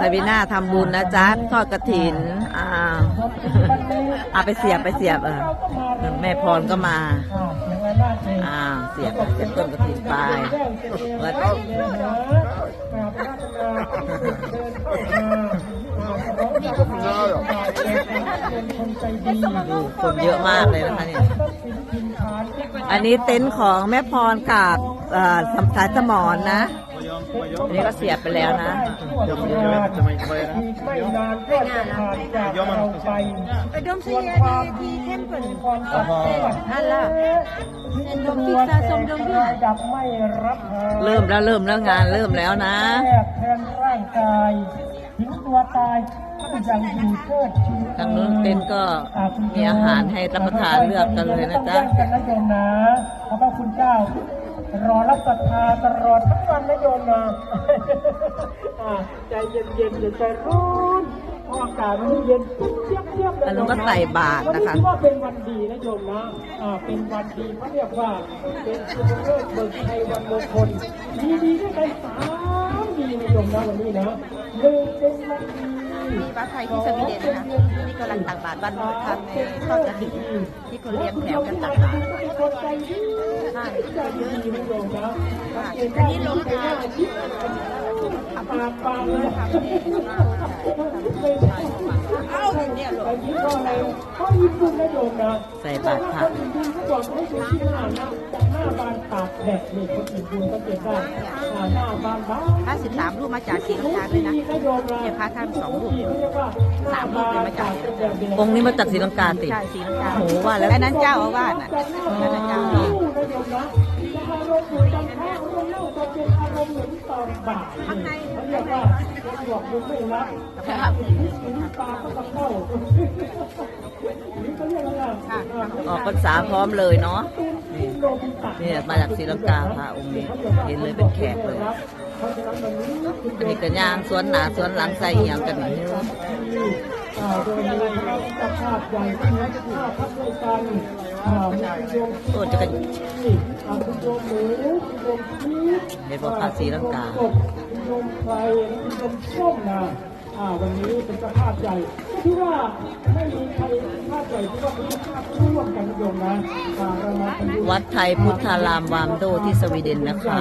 ซาบิน่าทำบุญนะจ๊ะทอดกระถินอ่าเอาไปเสียบไปเสียบเออแม่พรก็มาอ่าเสียบเสียบต้นกระถินไปแล้วก็คนเยอะมากเลยนะคะเนี่ยอันนี้เต็นท์ของแม่พรกับสำสายสมอนนะ อันนี้ก็เสียบไปแล้วนะ ไม่นานก็จะผ่านจากเราไป De säger det i tempel. ความสัตย์ซื่อ Alla. ที่ตำรวจแต่ชายดับไม่รับหาเริ่มแล้วเริ่มแล้วงานเริ่มแล้วนะ แทกแทนร่างกายถึงตัวตายก็ยังอยู่เชิดชูทางนู้นเต็นท์ก็มีอาหารให้รับประทานเลือกกันเลยนะจ๊ะต้องแย่งกันนะโยมนะขอบพระคุณเจ้า รอรับศรัทธาตลอดทั้งวันนะโยมนะอ่าใจเย็นๆอย่าใจร้อนเพราะอากาศมันเย็นเจี๊ยบเจี๊ยบๆเลยอันนู้นก็ใส่บาตรนะคะวันนี้ถือว่าเป็นวันดีนะโยมนะอ่าเป็นวันดีเขาเรียกว่าเป็นวันเลิกเบิกชัยวันมงคลดีดีๆด้วยกันสามดีนะโยมนะวันนี้นะหนึ่งเป็นวันดี มีวัดไทยที่สวีเดนนะคะที่กำลังตักบาตรวันพระธรรมในทอดกระถิ่นที่คนเลี้ยงแถวกันตักบาตรคนใจดีใช่ใจดีนะโยมนะอันนี้ลงทานปากปากเลยเอาเนี่ยหลวไอ้งที่ก็อะไรก็ญี่ปุ่นนะโยมนะใส่บาตรพระ คนอื่นเขาบอกให้ดูที่หน้านะหน้าบานตากแดดนี่คนอื่นคุณก็เก็บได้อ่าหน้าบานบ้านพระสิบสามรูปมาจากศรีลังกาด้วยนะนะโยมนะเนี่ยพระท่านสองรูปที่เขาเรียกว่าหน้าบานตากแดดนี่องค์นี้มาจากศรีลังกาติใช่ศรีลังกาโอ้โหว่าแล้วอันนั้นเจ้าอาวาสน่ะอันนั้นเจ้าอาวาสนะโยมนะจะอารมณ์เหมือนตอนเช้าเขาเล่าจะเป็นอารมณ์เหมือนตอนบ่ายเขาเรียกว่าบอกมึงไม่รับตาเขาก็เข้านี่เขาเรียกอะไรอะออกพรรษาพร้อมเลยเนาะ นี่นี่มาจากศรีลังกาพระองค์นี้เห็นเลยเป็นแขกเลยเพราะฉะนั้นวันนี้คุณอันนี้ก็ย่างสวนหนาสวนหลังใส่เหี่ยงกันนี่อ่าโดยมีพระเจ้าภาพใหญ่ที่มีเจ้าภาพด้วยกันอ่ามีคุณโยมโอ้จะกันอ่าคุณโยมหมูคุณโยมพีชเห็นบอกพระศรีลังกา คุณโยมไพรคุณโยมส้มนะอ่าวันนี้เป็นเจ้าภาพใหญ่ก็ที่ว่าไม่มีใครภาพใหญ่ที่ว่าเป็นเจ้าภาพร่วมกันนะโยมนะอ่าเรามาทำบุญวัดไทยพุทธารามวามโดที่สวีเดนนะคะ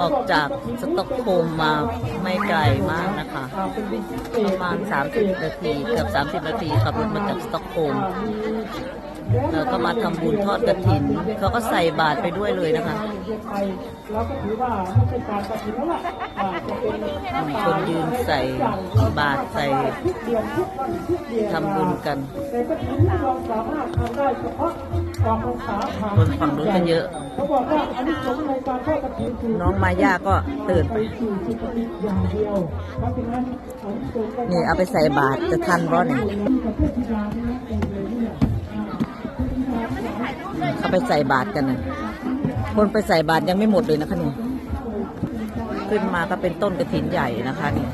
ออกจากสต็อกโฮล์มมาไม่ไกลมากนะคะอ่าเป็นวิเศปษระมาณ 30 นาที เกือบ 30 นาทีขับรถมาจากสต็อกโฮล์ม แล้วก็มาทำบุญทอดกระถินเขาก็ใส่บาตรไปด้วยเลยนะคะมีคนยืนใส่บาตรใส่ทุกเดือนทุกวันทุกเดือนทำบุญกันคนฝั่งนู้นก็เยอะนนี้อะ น้องมาย่าก็ตื่นไปนี่เอาไปใส่บาตรจะทันร้อนเนี่ย เขาไปใส่บาตรกันนะคนไปใส่บาตรยังไม่หมดเลยนะคะนี่ขึ้นมาก็เป็นต้นกระถินใหญ่นะคะนี่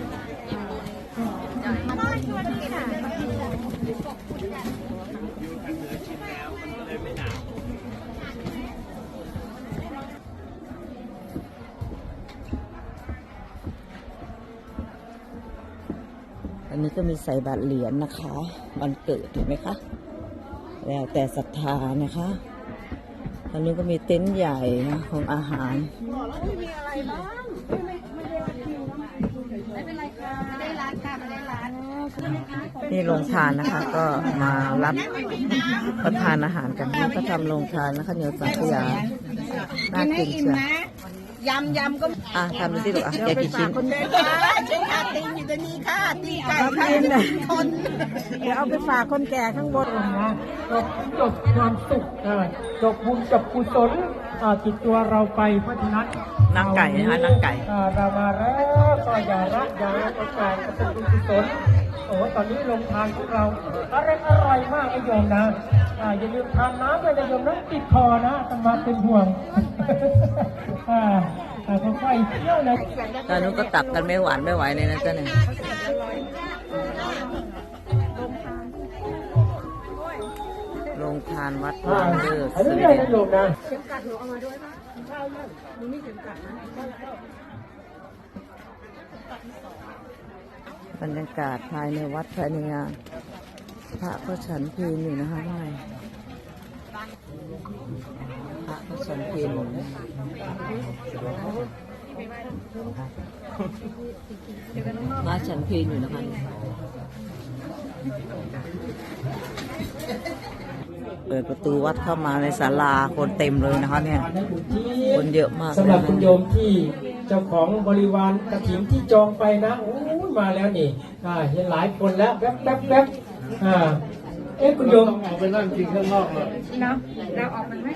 อันนี้ก็มีใส่บาตรเหรียญนะคะ วันเกิดถูกไหมคะ แล้วแต่ศรัทธานะคะ อันนี้ก็มีเต็นท์ใหญ่นะของอาหารไม่เป็นไรค่ะไม่ได้ร้านค่ะไม่ได้ร้านนี่โรงทานนะคะ ก็มารับประทานอาหารกันนี่ก็ทำโรงทานนะคะเหนียวสังขยาน่ากินเชี ยวยำยำก็อะทำดูสิลูกอะแกกี่ชิ้นคนเดินค่ะเชิญค่ะตีนอยู่ตรงนี้ค่ะตีไก่ค่ะคนเดี๋ยวเอาไปฝากคนแก่ข้างบนนะจบจบความสุขเออจบบุญจบกุศลอ่าติดตัวเราไปเพราะฉะนั้นนางไก่นะคะนางไก่อ่าเรามาแล้วก็อย่ารักอย่าโอกาสกระตุ้นบุญกุศลโอ้ตอนนี้ลงทานของเราอร่อยอร่อยมากนะโยมนะอ่าอย่าลืมทานน้ำด้วยนะโยมนะติดคอนะตมาเป็นห่วงอ่าอ่าค่อยๆเที่ยวนะตอนนู้นก็ตักกันไม่หวานไม่ไหวเลยนะจ๊ะเนี่ยโรงทานวัดอ่าบางเดอร์อันสนี้วีเลเดยนนะโยมนะ บรรยากาศภายในวัดภายในงาน พระก็ฉันเพลอยู่นะคะข้างในพระก็ฉันเพลพระฉันเพลอยู่นะคะเปิดประตูวัดเข้ามาในศาลาคนเต็มเลยนะคะเนี่ย คนเยอะมากสำหรับคุณโยมที่เจ้าของบริวารกระถิ่นที่จองไปนะโอ้ มาแล้วนี่อ่าเห็นหลายคนแล้วแป๊บแป๊บแป๊บอ่าเอ๊ะคุณโยมออกไปนั่งกินข้างนอกเลยเนาะเราออกมันไหม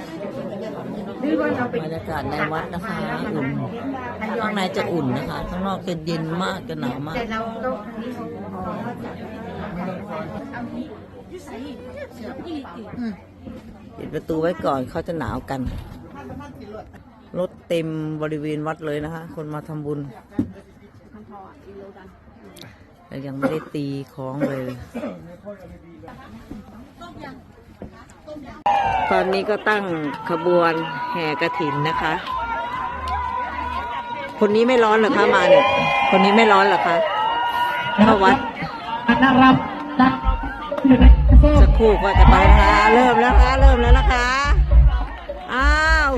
หรือว่าเราไปบรรยากาศในวัดนะคะอุ่นข้างในจะอุ่นนะคะ ข้างนอกจะเย็นมากจะหนาวมากแต่เราโต๊ะทางนี้เขาขอเขาจัดเอานี้อืมปิดประตูไว้ก่อนเขาจะหนาวกันรถเต็มบริเวณวัดเลยนะคะ คนมาทำบุญ แต่ยังไม่ได้ตีของเลย ตอนนี้ก็ตั้งขบวนแห่กระถินนะคะ คนนี้ไม่ร้อนหรอคะมาเนี่ย คนนี้ไม่ร้อนหรอคะเข้าวัดน่ารับนะสักครู่ก็จะไปนะคะเริ่มแล้วนะคะเริ่มแล้วนะคะอ้าว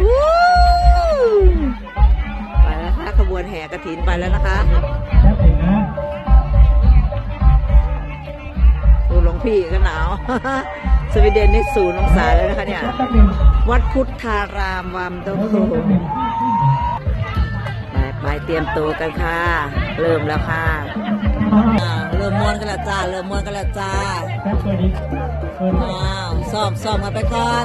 ไปแล้วนะคะขบวนแห่กระถินไปแล้วนะคะ พี่ก็หนาว สวีเดนนี่ศูนย์องศาเลยนะคะเนี่ยแป๊บหนึงวัดพุทธารามวามโดแป๊บหนึงแป๊บหนึงไปไปเตรียมตัวกันค่ะ เริ่มแล้วค่ะอ่าเริ่มม้วนกันแล้วจ้า เริ่มม้วนกันแล้วจ้าแป๊บตัวนี้เปิดไว้อ้าวซ้อมซ้อมกันไปก่อน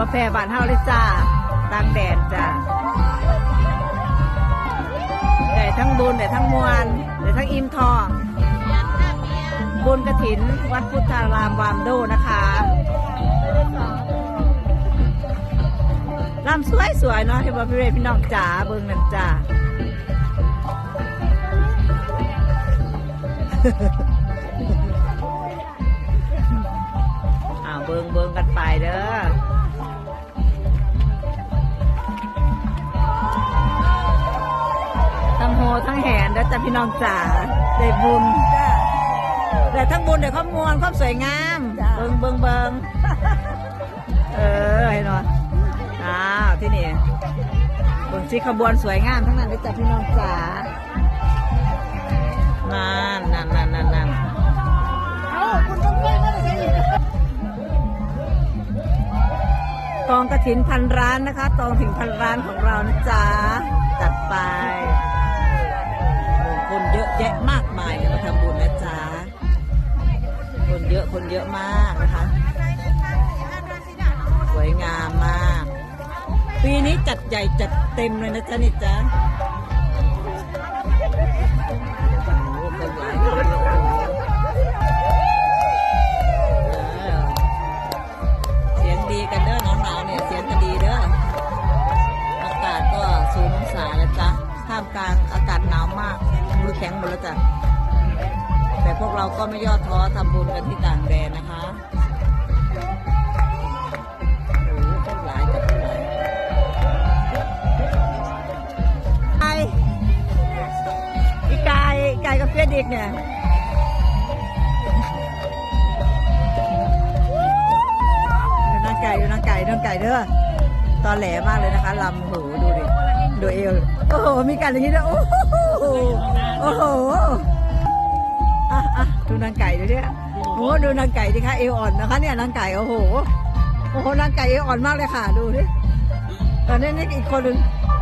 มาแพร่บ้านเฮาเลยจ้าตังแดนจ้าได้ทั้งบุญได้ทั้งมวลได้ทั้งอิ่มทอง บุญกระถิน วัดพุทธารามวามโดนะคะลำสวยสวยๆเนาะที่ว่าพี่เรพี่น้องจ๋าเบิ่งนั่นจ้าอ่าเบิงเบิงกันไปเด้อ ทั้งโหทั้งแหนเด้อจ้ะพี่น้องจ๋าได้บุญจ้าได้ทั้งบุญได้ความมวลความสวยงามเบิงเบิงเบิงเออให้หน่อยอ้าวที่นี่บนชีขบวนสวยงามทั้งนั้นเด้อจ้ะพี่น้องจ๋านั่นนั่นนั่นนั่นนั่นกองกระถินพันร้านนะคะกองถึงพันร้านของเรานะจ๊ะจัดไป คนเยอะแยะมากมายมาทำบุญนะจ๊ะ คนเยอะคนเยอะมากนะคะ สวยงามมาก ปีนี้จัดใหญ่จัดเต็มเลยนะจ๊ะนี่จ๊ะ แข็งหมดแล้วจ้ะ แต่พวกเราก็ไม่ย่อท้อทำบุญกันที่ต่างแดนนะคะโอ้โหคนหลายจัคนหลายไก่กายไก่กับเฟียดอีกเนี่ยดูนางไก่ดูนางไก่ดูนางไก่เด้อตอนแหลมากเลยนะคะลำโหดูดิดูเอวโอ้โหมีการอย่างนี้ด้วยโอ้ โหโอ้โหอะอะดูนางไก่ดูเนี่ยโอ้โหดูนางไก่ดิคะเอวอ่อนนะคะ เนี่ยนางไก่โอ้โหโอ้โหนางไก่เอวอ่อนมากเลยค่ะ ดูดิตอนนี้นี่อีกคนนึง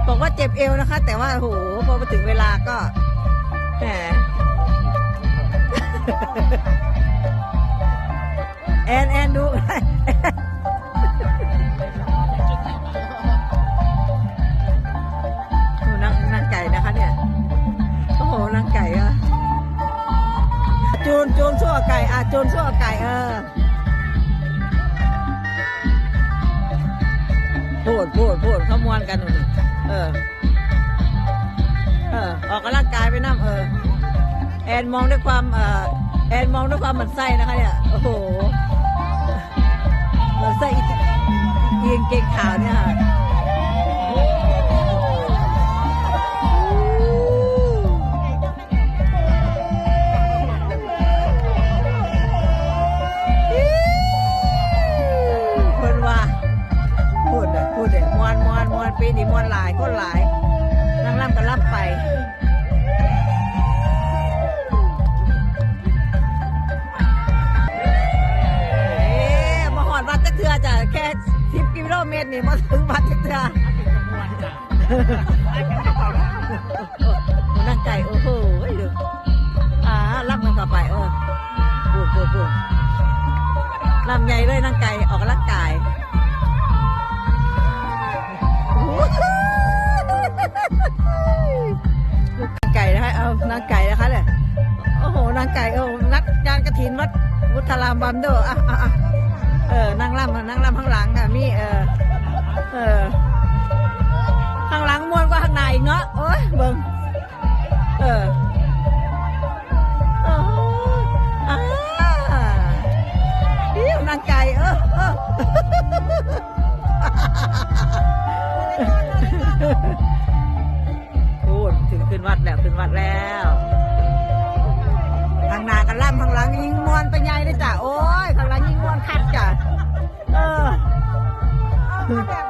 บอกว่าเจ็บเอวนะคะ แต่ว่าโอ้โหพอมาถึงเวลาก็แหม อนมองด้วยความเออแอนมองด้วยความหมันไส้นะคะเนี่ยโอ้โหหมันไส้อีอีกางเกงขาวเนี่ยค่ะคนว่าพูดเลยพูดเลยมวนมวนมวนปีนี้มวนหลายคนหลายนั่งร่ำกันรับไป เมตรนี่มาถึงวัดจักเทือนั่งไก่โอ้โหดูอ่ารับมันเข้าไปเออปูดปูดปูลำใหญ่เลยนั่งไก่ออกลังกายไก่นะคะเอานางไก่นะคะเนี่ยโอ้โหนางไก่โอ้นัดงานกระถินวัดวุฒารามบัมเดอะอะอะ เออนั่งล่ำอะนั่งล่ำข้างหลังอะมีเออเออ Mm-hmm.